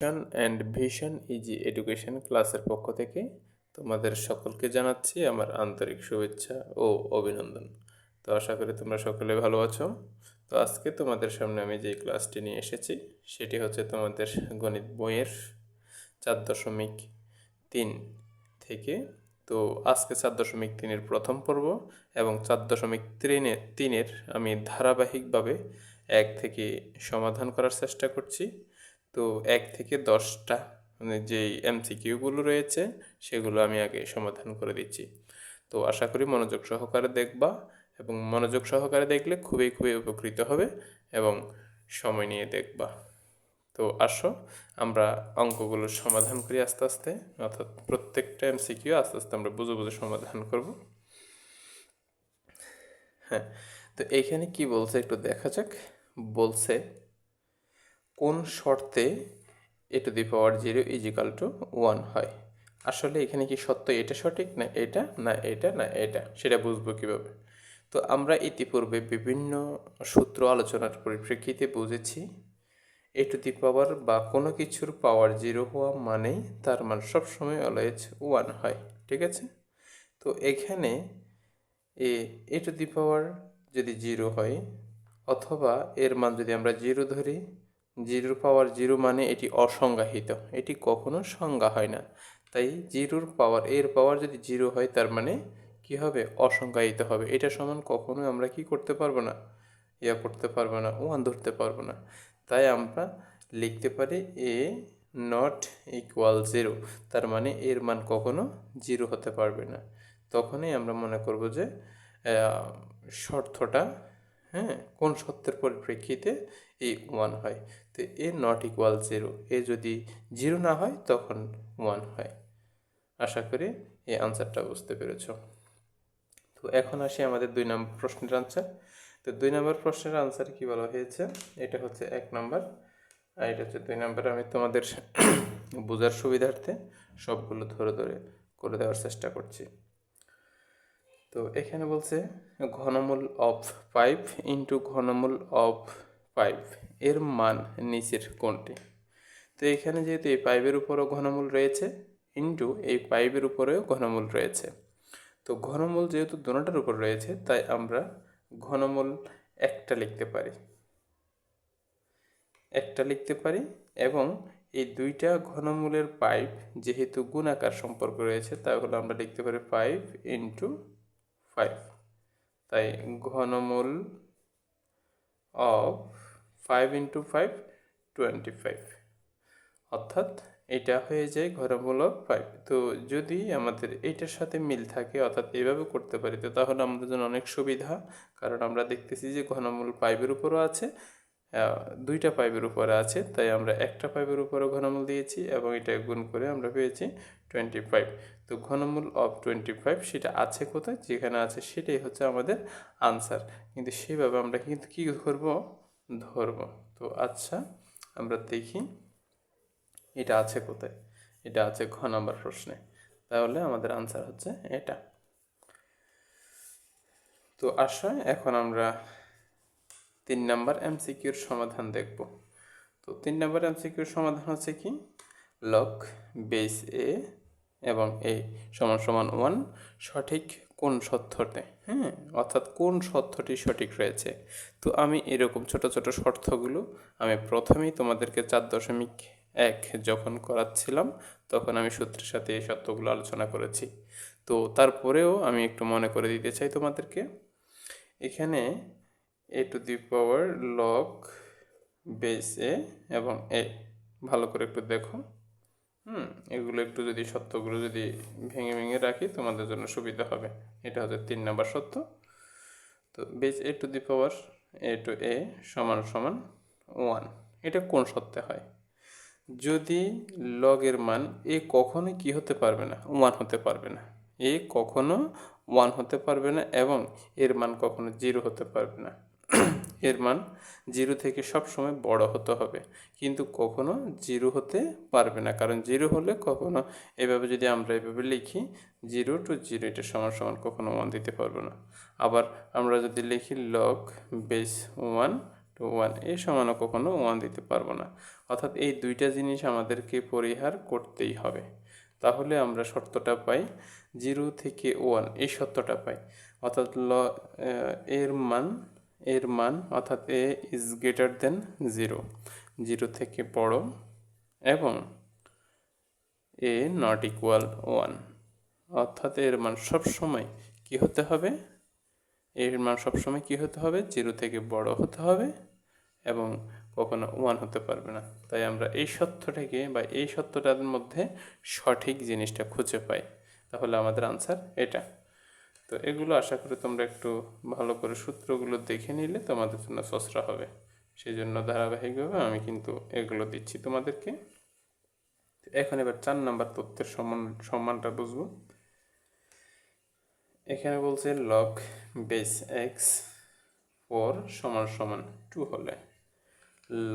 Vision and vision easy education ক্লাসের পক্ষ থেকে তোমাদের সকলকে জানাচ্ছি আমার আন্তরিক শুভেচ্ছা ও অভিনন্দন। তো আশা করি তোমরা সকলে ভালো আছো। তো আজকে তোমাদের সামনে আমি যে ক্লাসটি নিয়ে এসেছি, সেটি হচ্ছে তোমাদের গণিত বইয়ের চার দশমিক তিন থেকে। তো আজকে চার দশমিক তিনের প্রথম পর্ব এবং চার দশমিক তিনের তিনের আমি ধারাবাহিকভাবে এক থেকে সমাধান করার চেষ্টা করছি। তো এক থেকে দশটা মানে যেই এমসিকিউগুলো রয়েছে, সেগুলো আমি আগে সমাধান করে দিচ্ছি। তো আশা করি মনোযোগ সহকারে দেখবা এবং মনোযোগ সহকারে দেখলে খুবই খুবই উপকৃত হবে এবং সময় নিয়ে দেখবা। তো আসো, আমরা অঙ্কগুলো সমাধান করি আস্তে আস্তে, অর্থাৎ প্রত্যেকটা এমসিকিউ আস্তে আস্তে আমরা বুঝে বুঝে সমাধান করব। হ্যাঁ তো এইখানে কি বলছে একটু দেখা যাক। বলছে কোন শর্তে a to the power zero is equal to one হয়? আসলে এখানে কি সত্য এটা সঠিক না এটা না এটা না এটা? সেটা বুঝব কীভাবে? তো আমরা ইতিপূর্বে বিভিন্ন সূত্র আলোচনার পরিপ্রেক্ষিতে বুঝেছি, এ টু দি পাওয়ার বা কোনো কিছুর পাওয়ার জিরো হওয়া মানেই তার মান সবসময় অলওয়েজ ওয়ান হয়, ঠিক আছে? তো এখানে এ এ টু দি পাওয়ার যদি জিরো হয়, অথবা এর মান যদি আমরা জিরো ধরি জিরোর পাওয়ার জিরো মানে এটি অসংজ্ঞাহিত। এটি কখনো সংজ্ঞা হয় না। তাই জিরোর পাওয়ার, এর পাওয়ার যদি জিরো হয়, তার মানে কি হবে? অসংজ্ঞায়িত হবে। এটা সমান কখনোই আমরা কি করতে পারব না? ইয়া করতে পারব না, ওয়ান ধরতে পারব না। তাই আমরা লিখতে পারি এ নট ইকুয়াল জিরো। তার মানে এর মান কখনো জিরো হতে পারবে না। তখনই আমরা মনে করব যে শর্তটা হ্যাঁ কোন সত্যের পরিপ্রেক্ষিতে এই ওয়ান হয়। তো a not equal zero a যদি জিরো না হয়, তখন ওয়ান হয়। আশা করি এই আনসারটা বুঝতে পেরেছ। তো এখন আসি আমাদের দুই নম্বর প্রশ্নের আনসার তো দুই নম্বর প্রশ্নের আনসার কি বলা হয়েছে? এটা হচ্ছে এক নম্বর, আর এটা হচ্ছে দুই নম্বর। আমি তোমাদের বোঝার সুবিধার্থে সবগুলো ধরে ধরে করে দেওয়ার চেষ্টা করছি। তো এখানে বলছে ঘনমূল অফ পাইপ ইন্টু ঘনমূল অফ ফাইভ এর মান নিচের কোনটি? তো এখানে যেহেতু এই পাইপের উপরও ঘনমূল রয়েছে ইন্টু এই পাইপের উপরেও ঘনমূল রয়েছে। তো ঘনমূল যেহেতু দোনোটার উপর রয়েছে, তাই আমরা ঘনমূল একটা লিখতে পারি। একটা লিখতে পারি এবং এই দুইটা ঘনমূলের পাইপ যেহেতু গুণাকার সম্পর্ক রয়েছে, তাহলে আমরা লিখতে পারি ফাইভ ইন্টু ফাইভ তাই ঘনমূল of five into five twenty five অর্থাৎ এটা হয়ে যায় ঘনমূল অফ ফাইভ তো যদি আমাদের এইটার সাথে মিল থাকে, অর্থাৎ এইভাবে করতে পারি, তো তাহলে আমাদের জন্য অনেক সুবিধা। কারণ আমরা দেখতেছি যে ঘনমূল পাইপের উপরও আছে দুইটা পাইপের উপরে আছে, তাই আমরা একটা পাইপের উপরে ঘনমূল দিয়েছি এবং এটা গুণ করে আমরা পেয়েছি টোয়েন্টি ফাইভ তো ঘনমূল অফ টোয়েন্টি ফাইভ সেটা আছে কোথায়? যেখানে আছে সেটাই হচ্ছে আমাদের আনসার কিন্তু সেভাবে আমরা কিন্তু কী ধরব ধরব। তো আচ্ছা আমরা দেখি এটা আছে কোথায়? এটা আছে ঘ নম্বর প্রশ্নে। তাহলে আমাদের আনসার হচ্ছে এটা। তো আসা এখন আমরা তিন নম্বর এমসিকিউর সমাধান দেখব। তো তিন নম্বর এমসিকিউর সমাধান হচ্ছে কি? লক বেস এ এবং এ সমান সমান ওয়ান সঠিক কোন সত্যতে হ্যাঁ? অর্থাৎ কোন সত্যটি সঠিক রয়েছে? তো আমি এরকম ছোট ছোট শর্তগুলো আমি প্রথমেই তোমাদেরকে চার দশমিক এক যখন করাচ্ছিলাম, তখন আমি সূত্রের সাথে এই সত্যগুলো আলোচনা করেছি। তো তারপরেও আমি একটু মনে করে দিতে চাই তোমাদেরকে। এখানে a to the power log base a এবং এ, ভালো করে একটু দেখো। হুম, এগুলো একটু যদি সত্যগুলো যদি ভেঙে ভেঙে রাখি, তোমাদের জন্য সুবিধা হবে। এটা হচ্ছে তিন নম্বর সত্য। তো base a to the power a to a সমান সমান ওয়ান এটা কোন সত্যে হয়? যদি লগের মান এ কখনোই কি হতে পারবে না ওয়ান হতে পারবে না। এ কখনো ওয়ান হতে পারবে না এবং এর মান কখনো জিরো হতে পারবে না। এর মান জিরো থেকে সব সময় বড় হতে হবে। কিন্তু কখনো জিরো হতে পারবে না। কারণ জিরো হলে কখনো এভাবে যদি আমরা এভাবে লিখি, জিরো টু জিরো এটা সমান সমান কখনো ওয়ান দিতে পারব না। আবার আমরা যদি লিখি log base one to one এই সমানও কখনো ওয়ান দিতে পারব না। অর্থাৎ এই দুইটা জিনিস আমাদেরকে পরিহার করতেই হবে। তাহলে আমরা শর্তটা পাই জিরো থেকে ওয়ান এই শর্তটা পাই। অর্থাৎ ল এর মান এর মান অর্থাৎ a is greater than zero zero থেকে বড় এবং এ নট ইকুয়াল ওয়ান অর্থাৎ এর মান সবসময় কি হতে হবে? এর মান সবসময় কি হতে হবে? জিরো থেকে বড় হতে হবে এবং কখনো ওয়ান হতে পারবে না। তাই আমরা এই সত্যটাকে বা এই সত্যটার মধ্যে সঠিক জিনিসটা খুঁজে পাই। তাহলে আমাদের আনসার এটা। তো এগুলো আশা করি তোমরা একটু ভালো করে সূত্রগুলো দেখে নিলে তোমাদের জন্য সসরা হবে। সেই জন্য ধারাবাহিকভাবে আমি কিন্তু এগুলো দিচ্ছি তোমাদেরকে। এখন এবার চার নাম্বার তথ্যের সম্মান, সম্মানটা বুঝব। এখানে বলছে লক বেস এক্স ফোর সমান সমান টু হলে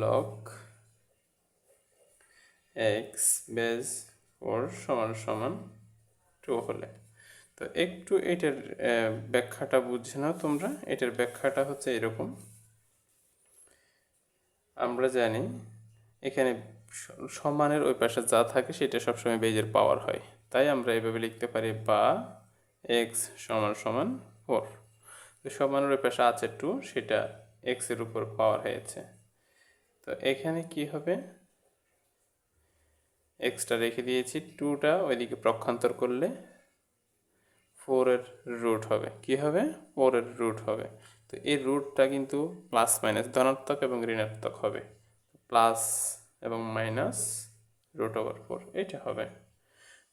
লক এক্স বেস ফোর সমান সমান টু হলে। তো একটু এটার ব্যাখ্যাটা বুঝে নাও তোমরা। এটার ব্যাখ্যাটা হচ্ছে এরকম। আমরা জানি এখানে সমানের ওই পাশে যা থাকে সেটা সবসময় বেজের পাওয়ার হয়। তাই আমরা এভাবে লিখতে পারি বা এক্স সমান সমান ফোর তো সমানের ওই পাশে আছে টু সেটা এক্সের উপর পাওয়ার হয়েছে। তো এখানে কি হবে? এক্সটা রেখে দিয়েছি। টুটা ওইদিকে প্রক্ষান্তর করলে ফোরের রুট হবে। কি হবে? ফোরের রুট হবে। তো এই রুটটা কিন্তু প্লাস মাইনাস ধনাত্মক এবং ঋণাত্মক হবে। প্লাস এবং মাইনাস রুট ওভার ফোর এটা হবে।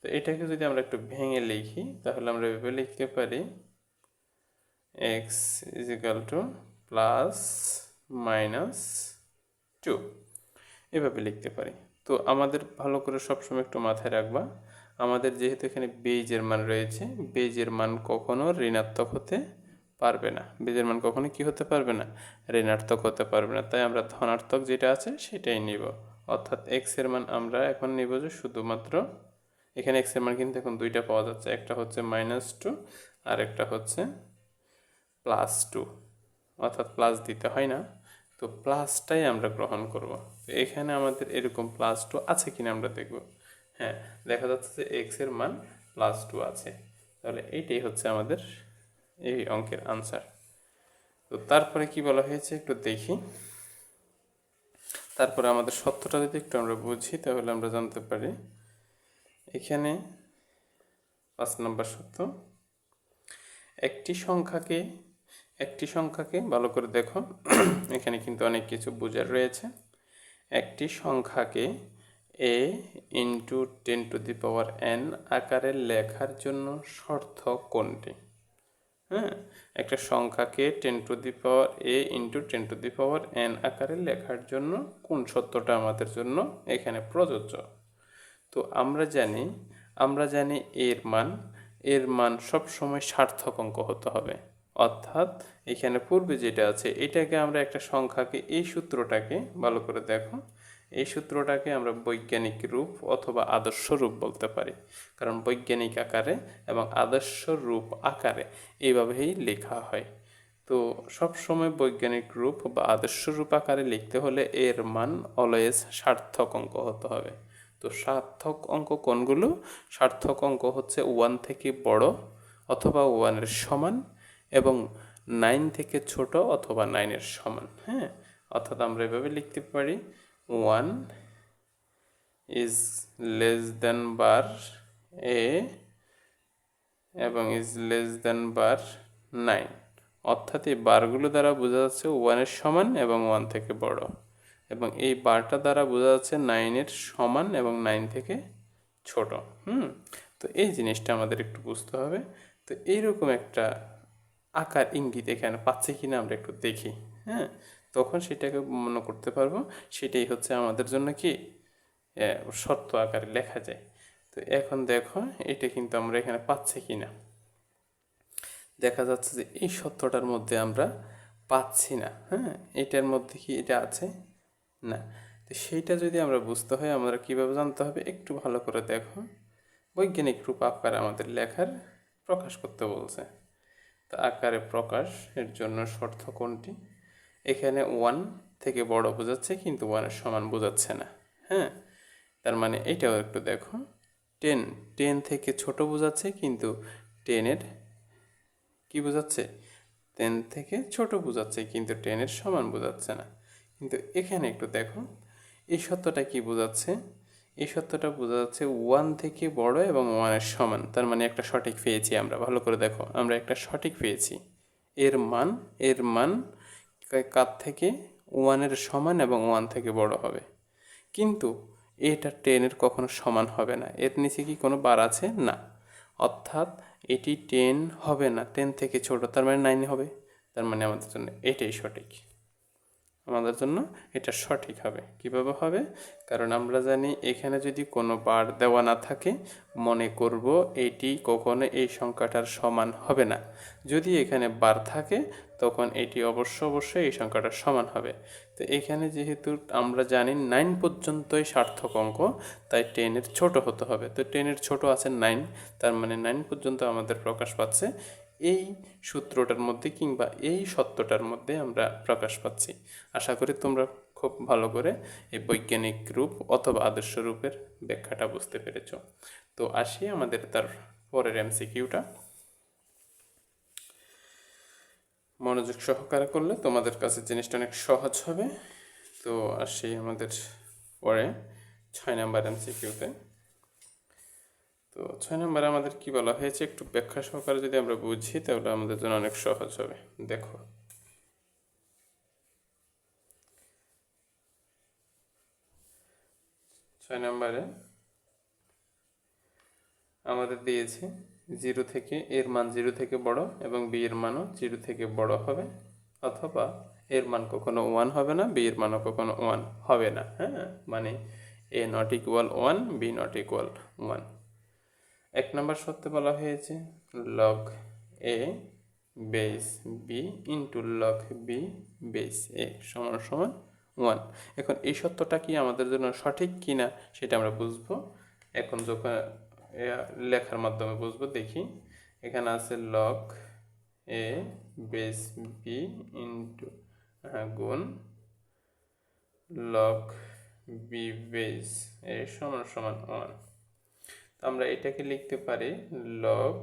তো এটাকে যদি আমরা একটু ভেঙে লিখি, তাহলে আমরা এভাবে লিখতে পারি x is two plus minus two এভাবে লিখতে পারি। তো আমাদের ভালো করে সবসময় একটু মাথায় রাখবা। আমাদের যেহেতু এখানে বেজের মান রয়েছে, বেজের মান কখনো ঋণাত্মক হতে পারবে না। বেজের মান কখনো কি হতে পারবে না? ঋণাত্মক হতে পারবে না। তাই আমরা ধনাত্মক যেটা আছে সেটাই নিব। অর্থাৎ এক্সের মান আমরা এখন নিব যে শুধুমাত্র এখানে এক্সের মান কিন্তু এখন দুইটা পাওয়া যাচ্ছে। একটা হচ্ছে মাইনাস টু আর একটা হচ্ছে প্লাস টু অর্থাৎ প্লাস দিতে হয় না। তো প্লাসটাই আমরা গ্রহণ করব। এখানে আমাদের এরকম প্লাস টু আছে কিনা আমরা দেখব। হ্যাঁ দেখা যাচ্ছে যে এক্সের মান প্লাস টু আছে। তাহলে এইটাই হচ্ছে আমাদের এই অঙ্কের আনসার তো তারপরে কি বলা হয়েছে একটু দেখি। তারপরে আমাদের সত্যটা যদি একটু আমরা বুঝি, তাহলে আমরা জানতে পারি। এখানে পাঁচ নম্বর সত্য। একটি সংখ্যাকে একটি সংখ্যাকে ভালো করে দেখো। এখানে কিন্তু অনেক কিছু বোঝার রয়েছে। একটি সংখ্যাকে a into ten to the power n আকারে লেখার জন্য শর্ত কোনটি? হ্যাঁ একটা সংখ্যাকে ten to the power a into ten to the power n আকারে লেখার জন্য কোন সত্যটা আমাদের জন্য এখানে প্রযোজ্য? তো আমরা জানি আমরা জানি এর মান এর মান সব সময় সার্থক অঙ্ক হতে হবে। অর্থাৎ এখানে পূর্বে যেটা আছে, এটাকে আমরা একটা সংখ্যাকে, এই সূত্রটাকে ভালো করে দেখো। এই সূত্রটাকে আমরা বৈজ্ঞানিক রূপ অথবা আদর্শ রূপ বলতে পারি। কারণ বৈজ্ঞানিক আকারে এবং আদর্শ রূপ আকারে এইভাবেই লেখা হয়। তো সব সময় বৈজ্ঞানিক রূপ বা আদর্শ রূপ আকারে লিখতে হলে এর মান অলওয়েজ সার্থক অঙ্ক হতে হবে। তো সার্থক অঙ্ক কোনগুলো? সার্থক অঙ্ক হচ্ছে ওয়ান থেকে বড় অথবা ওয়ানের সমান এবং নাইন থেকে ছোট অথবা নাইনের সমান হ্যাঁ? অর্থাৎ আমরা এভাবে লিখতে পারি। One is less than bar a এবং is less than bar nine অর্থাৎ এই বারগুলো দ্বারা বোঝা যাচ্ছে ওয়ানের সমান এবং ওয়ান থেকে বড়। এবং এই বারটা দ্বারা বোঝা যাচ্ছে নাইনের সমান এবং নাইন থেকে ছোট। হুম? তো এই জিনিসটা আমাদের একটু বুঝতে হবে। তো এইরকম একটা আকার ইঙ্গিত এখানে পাচ্ছে কিনা আমরা একটু দেখি। হ্যাঁ? তখন সেটাকে মনে করতে পারব, সেটাই হচ্ছে আমাদের জন্য কি শর্ত আকারে লেখা যায়। তো এখন দেখো, এটা কিন্তু আমরা এখানে পাচ্ছি কি না দেখা যাচ্ছে যে এই সত্যটার মধ্যে আমরা পাচ্ছি না হ্যাঁ? এটার মধ্যে কি এটা আছে? না। তো সেইটা যদি আমরা বুঝতে হয়, আমরা কীভাবে জানতে হবে? একটু ভালো করে দেখো। বৈজ্ঞানিক রূপ আকারে আমাদের লেখার প্রকাশ করতে বলছে। তো আকারে প্রকাশ এর জন্য শর্ত কোনটি? এখানে ওয়ান থেকে বড় বোঝাচ্ছে, কিন্তু ওয়ানের সমান বোঝাচ্ছে না। হ্যাঁ? তার মানে এটাও একটু দেখো। টেন টেন থেকে ছোট বোঝাচ্ছে, কিন্তু টেনের কি বোঝাচ্ছে? টেন থেকে ছোট বোঝাচ্ছে, কিন্তু টেনের সমান বোঝাচ্ছে না। কিন্তু এখানে একটু দেখো, এই সত্যটা কি বোঝাচ্ছে? এই সত্যটা বোঝা যাচ্ছে ওয়ান থেকে বড় এবং ওয়ানের সমান। তার মানে একটা সঠিক পেয়েছি আমরা। ভালো করে দেখো, আমরা একটা সঠিক পেয়েছি। এর মান এর মান কার থেকে ওয়ানের সমান এবং ওয়ান থেকে বড় হবে। কিন্তু এটা টেনের কখনো সমান হবে না। এর নিচে কি কোনো বার আছে? না। অর্থাৎ এটি টেন হবে না। টেন থেকে ছোট, তার মানে নাইন হবে। তার মানে আমাদের জন্য এটাই সঠিক। আমাদের জন্য এটা সঠিক হবে। কীভাবে হবে? কারণ আমরা জানি এখানে যদি কোনো বার দেওয়া না থাকে, মনে করব এটি কখনো এই সংখ্যাটার সমান হবে না। যদি এখানে বার থাকে, তখন এটি অবশ্য অবশ্যই এই সংখ্যাটার সমান হবে। তো এখানে যেহেতু আমরা জানি নাইন পর্যন্তই সার্থক অঙ্ক, তাই টেনের ছোট হতে হবে। তো টেনের ছোট আছে নাইন তার মানে নাইন পর্যন্ত আমাদের প্রকাশ পাচ্ছে। এই সূত্রটার মধ্যে কিংবা এই সত্যটার মধ্যে আমরা প্রকাশ পাচ্ছি। আশা করি তোমরা খুব ভালো করে এই বৈজ্ঞানিক রূপ অথবা আদর্শ রূপের ব্যাখ্যাটা বুঝতে পেরেছ। তো আসি আমাদের তার পরের এমসিকিউটা। মনোযোগ সহকারে করলে তোমাদের কাছে জিনিসটা অনেক সহজ হবে। তো আসি আমাদের পরে ছয় নাম্বার এমসিকিউতে। তো ছয় নম্বরে আমাদের কি বলা হয়েছে? একটু ব্যাখ্যা সহকারে যদি আমরা বুঝি, তাহলে আমাদের জন্য অনেক সহজ হবে। দেখো। ছয় নম্বরে আমাদের দিয়েছে, জিরো থেকে এর মান জিরো থেকে বড় এবং বি এর মানও জিরো থেকে বড় হবে, অথবা এর মান কখনো ওয়ান হবে না বি এর মানও কখনো ওয়ান হবে না হ্যাঁ? মানে a not equal one, b not equal one. এক নম্বর সত্যে বলা হয়েছে log a base b into log b base a সমান সমান ওয়ান এখন এই সত্যটা কি আমাদের জন্য সঠিক কি না সেটা আমরা বুঝব। এখন যখন লেখার মাধ্যমে বুঝব, দেখি। এখানে আছে log a base b into গুণ লগ বি বেস এ সমান সমান ওয়ান আমরা এটাকে লিখতে পারি log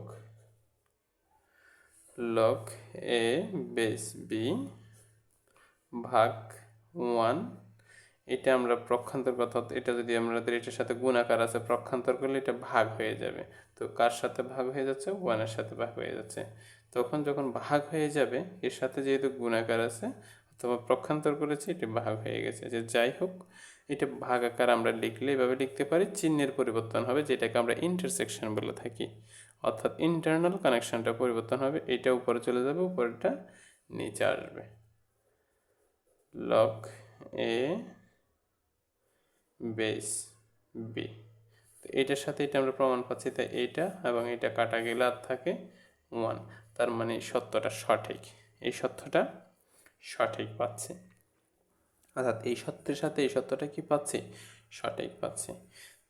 log a base b ভাগ ওয়ান এটা আমরা প্রক্ষান্তর কথা এটা যদি আমাদের এটার সাথে গুণাকার আছে, প্রক্ষান্তর করলে এটা ভাগ হয়ে যাবে। তো কার সাথে ভাগ হয়ে যাচ্ছে? ওয়ানের সাথে ভাগ হয়ে যাচ্ছে। তখন যখন ভাগ হয়ে যাবে, এর সাথে যেহেতু গুণাকার আছে, অথবা প্রক্ষান্তর করেছে, এটি ভাগ হয়ে গেছে। যে যাই হোক এটা ভাগ আকার আমরা লিখলে এভাবে লিখতে পারি, চিহ্নের পরিবর্তন হবে যেটাকে আমরা ইন্টারসেকশন বলে থাকি। অর্থাৎ ইন্টারনাল কানেকশনটা পরিবর্তন হবে, এটা উপরে চলে যাবে উপরেটা নিচে আসবে। লক এ বেস বি তো এটার সাথে এটা আমরা প্রমাণ পাচ্ছি তাই এইটা এবং এটা কাটা গেলে আর থাকে ওয়ান তার মানে সত্যটা সঠিক। এই সত্যটা সঠিক পাচ্ছে। অর্থাৎ এই সত্যের সাথে এই সত্যটা কি পাচ্ছি? সঠিক পাচ্ছি।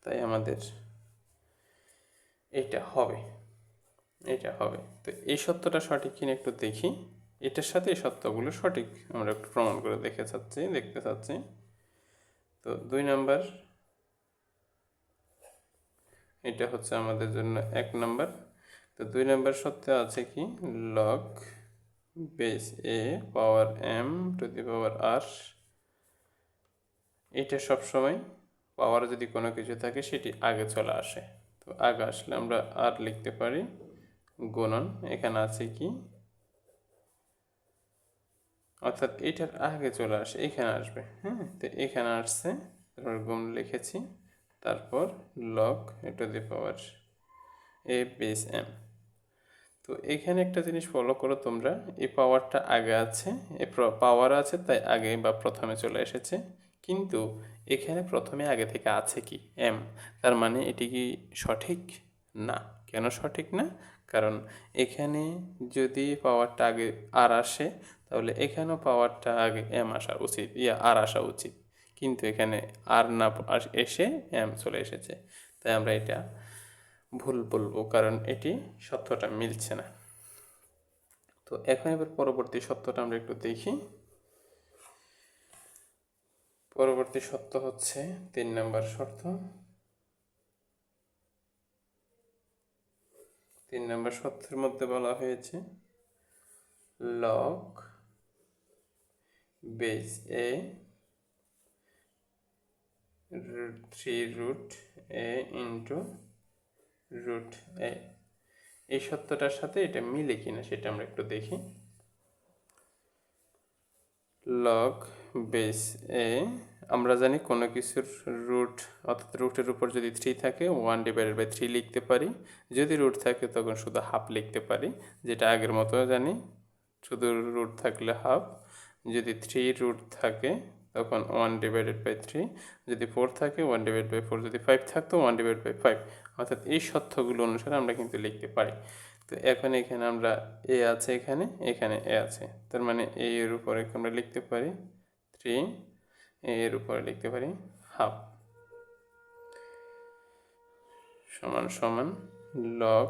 তাই আমাদের এটা হবে। এটা হবে। তো এই সত্যটা সঠিক কিনা একটু দেখি। এটার সাথে এই সত্যগুলো সঠিক আমরা একটু প্রমাণ করে দেখে চাচ্ছি, দেখতে চাচ্ছি। তো দুই নাম্বার। এটা হচ্ছে আমাদের জন্য এক নাম্বার। তো দুই নাম্বার সত্য আছে কি? Log base a power m to the power আর এটা সবসময় পাওয়ার যদি কোনো কিছু থাকে, সেটি আগে চলে আসে। তো আগে আসলে আমরা আর লিখতে পারি গুণন, এখানে আছে কি? অর্থাৎ এটার আগে চলে আসে, এখানে আসবে হ্যাঁ? তো এখানে আসছে, তারপর গুণ লিখেছি, তারপর log to the power a base m তো এখানে একটা জিনিস ফলো করো তোমরা, এই পাওয়ারটা আগে আছে এ পাওয়ার আছে, তাই আগে বা প্রথমে চলে এসেছে। কিন্তু এখানে প্রথমে আগে থেকে আছে কি? এম তার মানে এটি কি সঠিক? না। কেন সঠিক না? কারণ এখানে যদি পাওয়ারটা আগে আর আসে, তাহলে এখানেও পাওয়ারটা আগে এম আসা উচিত। ইয়া আর আসা উচিত। কিন্তু এখানে আর না এসে এম চলে এসেছে। তাই আমরা এটা ভুল বলব, কারণ এটি সত্যটা মিলছে না। তো এখন এবার পরবর্তী সত্যটা আমরা একটু দেখি। পরবর্তী শর্ত হচ্ছে তিন নম্বর শর্ত। তিন নম্বর শর্তের মধ্যে বলা হয়েছে log base a three root a into root a এই সত্যটার সাথে এটা মিলে কিনা সেটা আমরা একটু দেখি। লগ বেস এ আমরা জানি কোনো কিছুর রুট অর্থাৎ রুটের উপর যদি থ্রি থাকে ওয়ান ডিভাইডেড বাই থ্রি লিখতে পারি। যদি রুট থাকে, তখন শুধু হাফ লিখতে পারি, যেটা আগের মতো জানি। শুধু রুট থাকলে হাফ যদি থ্রি রুট থাকে, তখন ওয়ান ডিভাইডেড বাই থ্রি যদি ফোর থাকে ওয়ান ডিভাইড বাই ফোর যদি ফাইভ থাকতো ওয়ান ডিভাইড বাই ফাইভ অর্থাৎ এই সত্যগুলো অনুসারে আমরা কিন্তু লিখতে পারি। তো এখন এখানে আমরা এ আছে এখানে এখানে এ আছে। তার মানে এ এর উপরে আমরা লিখতে পারি থ্রি এর উপরে লিখতে পারি হাফ। সমান সমান লগ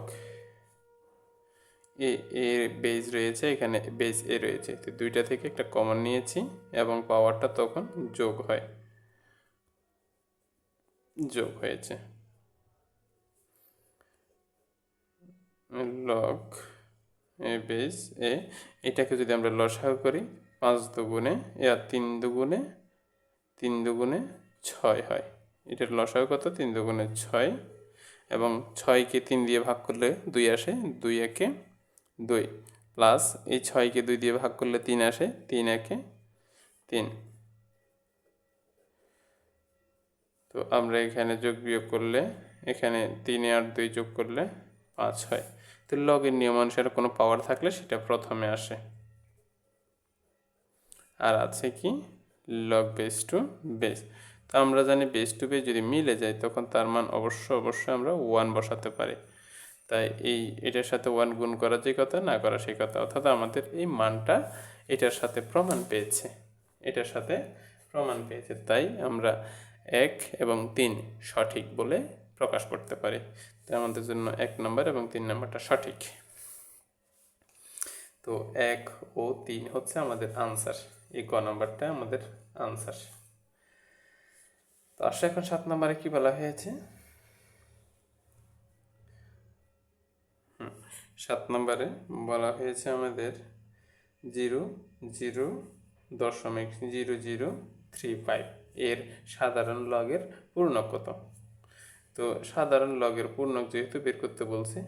এ এর বেজ রয়েছে, এখানে বেজ এ রয়েছে। তো দুইটা থেকে একটা কমন নিয়েছি এবং পাওয়ারটা তখন যোগ হয়। যোগ হয়েছে। লগ এ বেস এ এটাকে যদি আমরা লসাগু করি, পাঁচ দুগুণে আর তিন দুগুণে তিন দুগুণে ছয় হয়। এটার লসাগু কত? তিন দুগুণে ছয় এবং ছয়কে তিন দিয়ে ভাগ করলে দুই আসে, দুই একে দুই। প্লাস এই ছয়কে দুই দিয়ে ভাগ করলে তিন আসে, তিন একে তিন। তো আমরা এখানে যোগ বিয়োগ করলে, এখানে তিনে আর দুই যোগ করলে পাঁচ হয়। তো লগের নিয়ম অনুসারে কোনো পাওয়ার থাকলে সেটা প্রথমে আসে। আর আছে কি? লগ বেস টু বেস তো আমরা জানি বেস টু বেস যদি মিলে যায়, তখন তার মান অবশ্য অবশ্যই আমরা ওয়ান বসাতে পারি। তাই এই এটার সাথে ওয়ান গুণ করা যে কথা, না করা সেই কথা, অর্থাৎ আমাদের এই মানটা এটার সাথে প্রমাণ পেয়েছে। এটার সাথে প্রমাণ পেয়েছে। তাই আমরা এক এবং তিন সঠিক বলে প্রকাশ করতে পারি। তাই আমাদের জন্য এক নম্বর এবং তিন নম্বরটা সঠিক। তো এক ও তিন হচ্ছে আমাদের আনসার এই ক নম্বরটা আমাদের আনসার তো আসলে এখন সাত নম্বরে কি বলা হয়েছে? সাত নম্বরে বলা হয়েছে আমাদের জিরো জিরো, দশমিক জিরো জিরো, থ্রি, ফাইভ। এর সাধারণ লগের পূর্ণক কত? তো সাধারণ লগের পূর্ণক যেহেতু বের করতে বলছে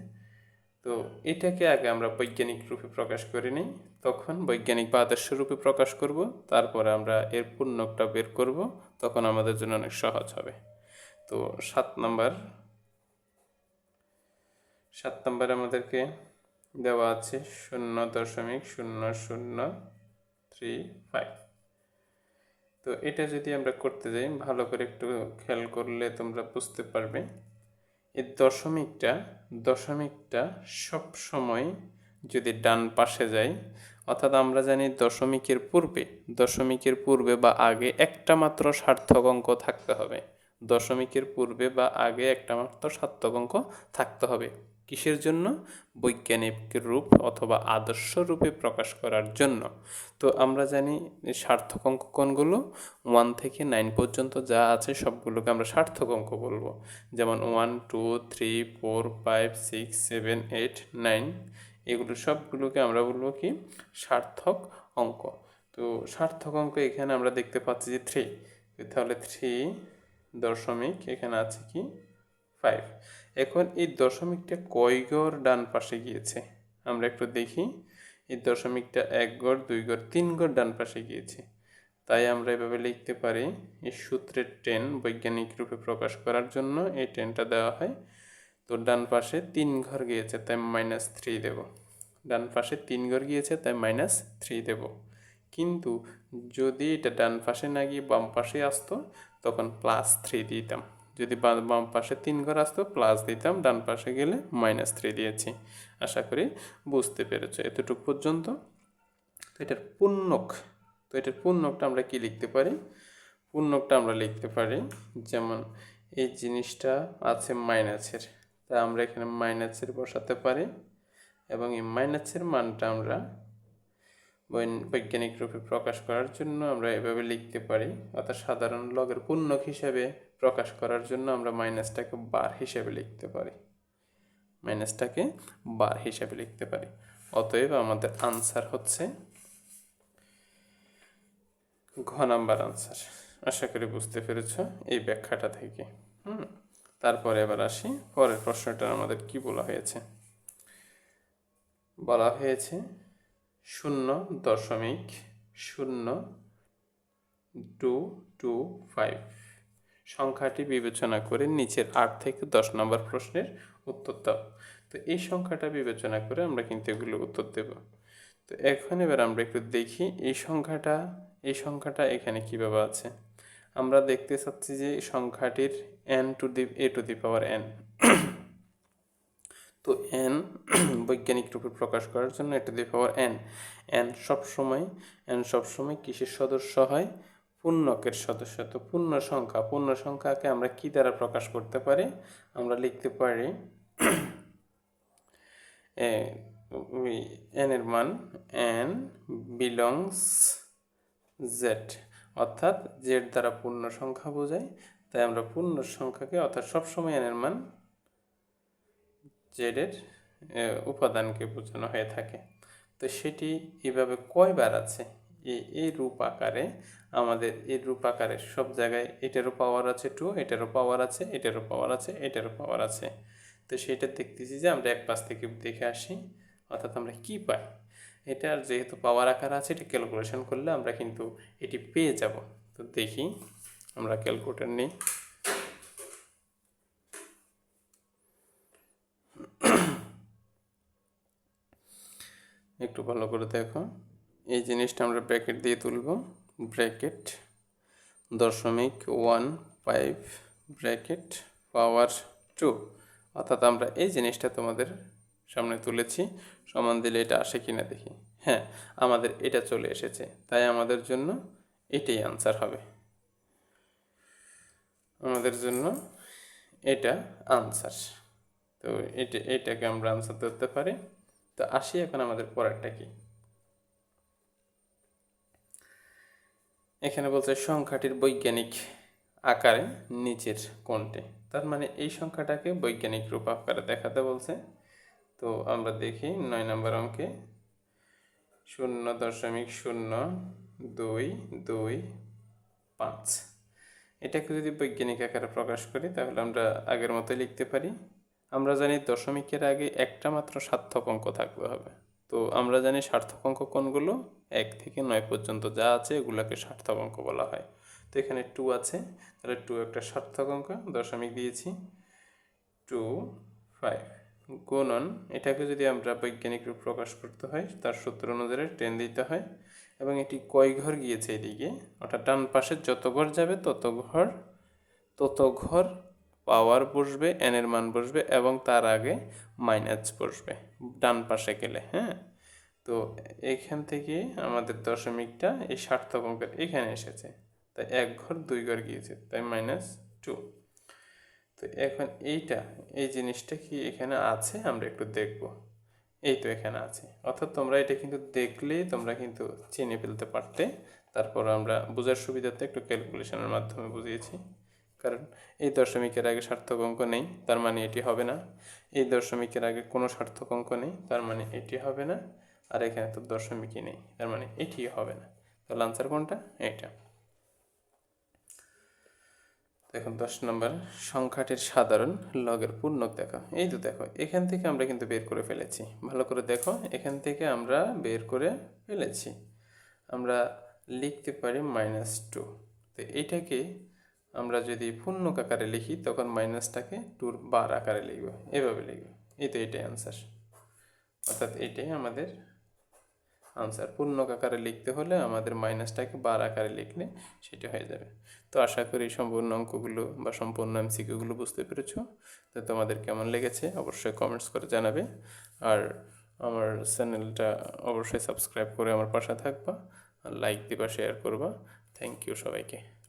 তো এটাকে আগে আমরা বৈজ্ঞানিক রূপে প্রকাশ করে নিই। তখন বৈজ্ঞানিক বা আদর্শ রূপে প্রকাশ করব, তারপরে আমরা এর পূর্ণকটা বের করব, তখন আমাদের জন্য অনেক সহজ হবে। তো সাত নাম্বার, সাত নম্বরে আমাদেরকে দেওয়া আছে শূন্য দশমিক শূন্য শূন্য থ্রি ফাইভ। তো এটা যদি আমরা করতে যাই, ভালো করে একটু খেয়াল করলে তোমরা বুঝতে পারবে। এই দশমিকটা দশমিকটা সব সময় যদি ডান পাশে যায় অর্থাৎ আমরা জানি দশমিকের পূর্বে দশমিকের পূর্বে বা আগে একটা মাত্র সার্থক অঙ্ক থাকতে হবে। দশমিকের পূর্বে বা আগে একটা মাত্র সার্থক অঙ্ক থাকতে হবে। কিসের জন্য? বৈজ্ঞানিক রূপ অথবা আদর্শ রূপে প্রকাশ করার জন্য। তো আমরা জানি সার্থক অঙ্ক কোনগুলো? ওয়ান থেকে নাইন পর্যন্ত যা আছে সবগুলোকে আমরা সার্থক অঙ্ক বলব। যেমন one two three four five six seven eight nine এগুলো সবগুলোকে আমরা বলব কি? সার্থক অঙ্ক। তো সার্থক অঙ্ক এখানে আমরা দেখতে পাচ্ছি যে থ্রি তাহলে থ্রি দশমিক এখানে আছে কি? ফাইভ এখন এই দশমিকটা কয় গড় ডান পাশে গিয়েছে? আমরা একটু দেখি। এই দশমিকটা এক গড়, দুই গড়, তিন গড় ডান পাশে গিয়েছে। তাই আমরা এভাবে লিখতে পারি, এই সূত্রের টেন বৈজ্ঞানিক রূপে প্রকাশ করার জন্য এই টেনটা দেওয়া হয়। তো ডান পাশে তিন ঘর গিয়েছে, তাই মাইনাস থ্রি দেব। ডান পাশে তিন ঘর গিয়েছে, তাই মাইনাস থ্রি দেব। কিন্তু যদি এটা ডান পাশে না গিয়ে বাম পাশে আসতো, তখন প্লাস থ্রি দিতাম। যদি বাম পাশে তিন ঘর আসতো প্লাস দিতাম, ডান পাশে গেলে মাইনাস থ্রি দিয়েছি। আশা করি বুঝতে পেরেছ এতটুকু পর্যন্ত। তো এটার পূর্ণক, তো এটার পূর্ণকটা আমরা কি লিখতে পারি? পূর্ণকটা আমরা লিখতে পারি, যেমন এই জিনিসটা আছে মাইনাসের তা আমরা এখানে মাইনাসের বসাতে পারি, এবং এই মাইনাসের মানটা আমরা বৈজ্ঞানিক রূপে প্রকাশ করার জন্য আমরা এভাবে লিখতে পারি, অর্থাৎ সাধারণ লগের পূর্ণক হিসাবে প্রকাশ করার জন্য আমরা মাইনাসটাকে বার হিসাবে লিখতে পারি। মাইনাসটাকে বার হিসাবে লিখতে পারি। অতএব আমাদের আনসার হচ্ছে ঘ নাম্বার আনসার আশা করি বুঝতে পেরেছ এই ব্যাখ্যাটা থেকে। হুম, তারপরে এবার আসি পরের প্রশ্নটা আমাদের কি বলা হয়েছে? বলা হয়েছে শূন্য দশমিক শূন্য টু টু ফাইভ সংখ্যাটি বিবেচনা করে নিচের আট থেকে দশ নম্বর প্রশ্নের উত্তর দাও। তো এই সংখ্যাটা বিবেচনা করে আমরা কিন্তু এগুলো উত্তর দেব। তো এখন এবার আমরা একটু দেখি এই সংখ্যাটা এই সংখ্যাটা এখানে কীভাবে আছে। আমরা দেখতে চাচ্ছি যে সংখ্যাটির n to the a to the power n তো এন বৈজ্ঞানিক রূপে প্রকাশ করার জন্য a to the power n n সবসময় এন সবসময় কিসের সদস্য হয়? পূর্ণকের সদস্য তো পূর্ণ সংখ্যা। পূর্ণ সংখ্যাকে আমরা কি দ্বারা প্রকাশ করতে পারি? আমরা লিখতে পারি এন এর মান, এন বিলংস জেড। অর্থাৎ জেড দ্বারা পূর্ণ সংখ্যা বোঝায়। তাই আমরা পূর্ণ সংখ্যাকে, অর্থাৎ সবসময় এন এর মান জেডের উপাদানকে বোঝানো হয়ে থাকে। তো সেটি এভাবে কয়বার আছে? এই রূপ আকারে আমাদের, এই রূপ আকারে সব জায়গায় এটারও পাওয়ার আছে টু এটারও পাওয়ার আছে, এটারও পাওয়ার আছে, এটারও পাওয়ার আছে। তো সেটা দেখতেছি যে আমরা এক পাশ থেকে দেখে আসি, অর্থাৎ আমরা কি পাই? এটার যেহেতু পাওয়ার আকার আছে, এটা ক্যালকুলেশন করলে আমরা কিন্তু এটি পেয়ে যাব। তো দেখি, আমরা ক্যালকুলেটর নিই। একটু ভালো করে দেখো। এই জিনিসটা আমরা ব্র্যাকেট দিয়ে তুলব। ব্র্যাকেট দশমিক one five bracket power two অর্থাৎ আমরা এই জিনিসটা তোমাদের সামনে তুলেছি। সমান দিলে এটা আসে কিনা দেখি। হ্যাঁ আমাদের এটা চলে এসেছে। তাই আমাদের জন্য এটাই আনসার হবে। আমাদের জন্য এটা আনসার তো এটা, এটাকে আমরা আনসার ধরতে পারি। তো আসি এখন আমাদের পরেরটা কি? এখানে বলছে সংখ্যাটির বৈজ্ঞানিক আকারে নিচের কোনটি তার মানে এই সংখ্যাটাকে বৈজ্ঞানিক রূপ আকারে দেখাতে বলছে। তো আমরা দেখি নয় নম্বর অঙ্কে শূন্য দশমিক শূন্য দুই দুই পাঁচ। এটাকে যদি বৈজ্ঞানিক আকারে প্রকাশ করি, তাহলে আমরা আগের মতো লিখতে পারি। আমরা জানি দশমিকের আগে একটা মাত্র সার্থক অঙ্ক থাকতে হবে। তো আমরা জানি সার্থক অঙ্ক কোনগুলো? এক থেকে নয় পর্যন্ত যা আছে এগুলোকে সার্থক অঙ্ক বলা হয়। তো এখানে টু আছে, তাহলে টু একটা সার্থক অঙ্ক দশমিক দিয়েছি। টু ফাইভ গুণন, এটাকে যদি আমরা বৈজ্ঞানিক রূপ প্রকাশ করতে হয়, তার সূত্র অনুযায়ী টেন দিতে হয়। এবং এটি কয় ঘর গিয়েছে এদিকে? অর্থাৎ ডান পাশে যত ঘর যাবে, তত ঘর তত ঘর পাওয়ার বসবে এন এর মান বসবে এবং তার আগে মাইনাস বসবে, ডান পাশে গেলে হ্যাঁ? তো এখান থেকে আমাদের দশমিকটা এই সার্থক অঙ্কের এখানে এসেছে। তাই এক ঘর দুই ঘর গিয়েছে, তাই মাইনাস টু তো এখন এইটা, এই জিনিসটা কি এখানে আছে? আমরা একটু দেখব। এই তো এখানে আছে। অর্থাৎ তোমরা এটা কিন্তু দেখলেই তোমরা কিন্তু চিনে ফেলতে পারতে। তারপর আমরা বোঝার সুবিধাতে একটু ক্যালকুলেশনের মাধ্যমে বুঝিয়েছি। কারণ এই দশমিকের আগে সার্থক অঙ্ক নেই, তার মানে এটি হবে না। এই দশমিকের আগে কোনো সার্থক অঙ্ক নেই, তার মানে এটি হবে না। আর এখানে তো দশমিকই নেই, তার মানে এটি হবে না। তাহলে আনসার কোনটা? এইটা। দেখুন, দশ নম্বর, সংখ্যাটির সাধারণ লগের পূর্ণক দেখো। এই তো দেখো, এখান থেকে আমরা কিন্তু বের করে ফেলেছি। ভালো করে দেখো, এখান থেকে আমরা বের করে ফেলেছি। আমরা লিখতে পারি মাইনাস টু তো এইটাকে আমরা যদি পূর্ণক আকারে লিখি, তখন মাইনাসটাকে টুর বার আকারে লিখব। এভাবে লিখব। এই তো এটাই আনসার অর্থাৎ এটাই আমাদের আনসার পূর্ণক আকারে লিখতে হলে আমাদের মাইনাসটাকে বার আকারে লিখলে সেটা হয়ে যাবে। তো আশা করি সম্পূর্ণ অঙ্কগুলো বা সম্পূর্ণ এমসিকিউগুলো বুঝতে পেরেছ। তো তোমাদের কেমন লেগেছে অবশ্যই কমেন্টস করে জানাবে। আর আমার চ্যানেলটা অবশ্যই সাবস্ক্রাইব করে আমার পাশে থাকবা। লাইক দিবা শেয়ার করবা। থ্যাংক ইউ সবাইকে।